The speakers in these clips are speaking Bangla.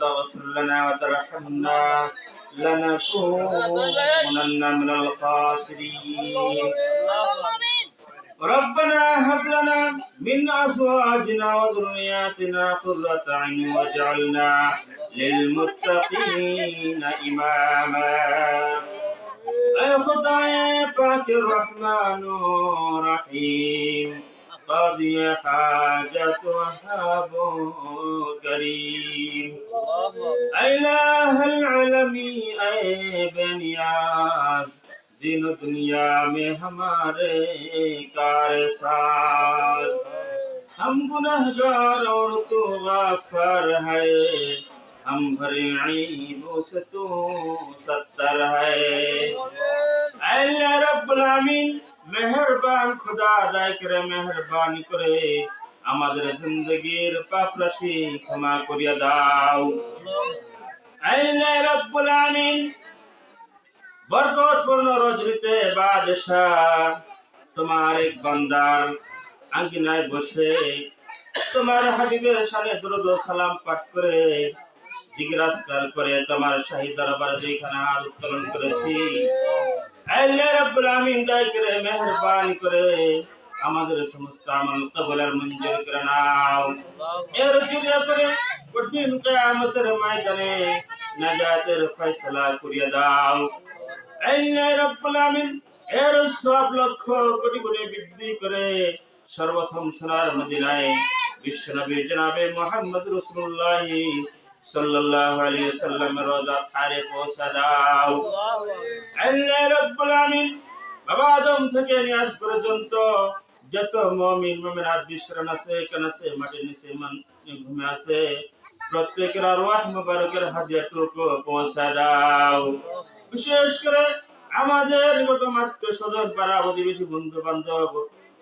تغفر لنا وترحمنا لنكونن من الخاسرين. ربنا هب لنا من أزواجنا وذرياتنا قرة عين واجعلنا للمتقين إماما. اے خدا پاک الرحمن الرحیم قد حاجتها كريم إله العالمين اے بنیاد دین و دنیا میں ہمارے کار ساز ہم گنہگار اور تو غفر ہے ہم بھرے عیبوں سے تو ستر ہے اے رب العالمین মেহরবান খোদা আদায় করে মেহরবানি করে আমাদের জিন্দগির পাপ রাশি ক্ষমা করিয়া দাও। আল্লাহ রব্বুল আমিন বরকতপূর্ণ রজনীতে বাদশাহ তোমার এক বান্দার আঙ্গিনায় বসে তোমার হাবিবের সামনে দুরুদ সালাম পাঠ করে জিজ্ঞাসকার করে তোমার শাহী দরবারে যেখানে হাত উত্তোলন করেছি। আল্লাহ করে আমাদের সমস্ত আমল মঞ্জুর করে নাও। এর করে কঠিন ময়দানে নাজাতের দাও। এর সব কোটি কোটি বৃদ্ধি করে সোনার মদিনায় বিশ্বনবী জনাবে মোহাম্মদ রসুল্লাহ বিশেষ করে আমাদের নিকট মাত্র স্বজন পাড়া প্রতিবেশী বন্ধু বান্ধব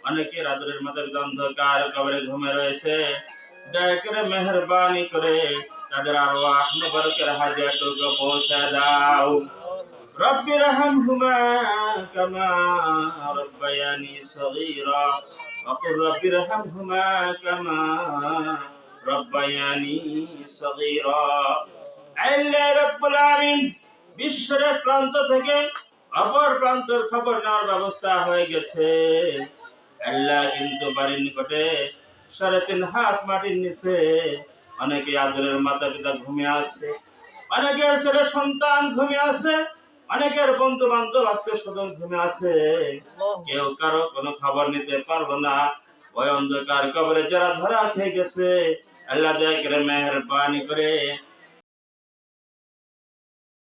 অনেকের আদরের মাথা অন্ধকার কবরে ঘুমে রয়েছে। দয়া করে মেহরবানি করে তাদের আরওয়াহ মুবারকের হাদিয়াটুকু পৌঁছা দাও رب ارحمهما كما ربياني صغيرا وقل رب ارحمهما كما ربياني صغيرا আল্লাহ রাব্বুল আলামিন বিশ্বের এক প্রান্ত থেকে অপর প্রান্তের খবর নেওয়ার ব্যবস্থা হয়ে গেছে আল্লাহ কিন্তু বাড়ির নিকটে সাড়ে তিন হাত মাটির নিচে অনেকে আদরের মাতা পিতা ঘুমিয়ে আসছে অনেকের ছেলে সন্তান ঘুমিয়ে আছে অনেকের বন্ধু বান্ধব আত্মীয় স্বজন ঘুমে আসে কেউ কারও কোনো খাবার নিতে পারব না। ওই অন্ধকার কবরে যারা ধরা খেয়ে গেছে আল্লাহ মেহরবানি করে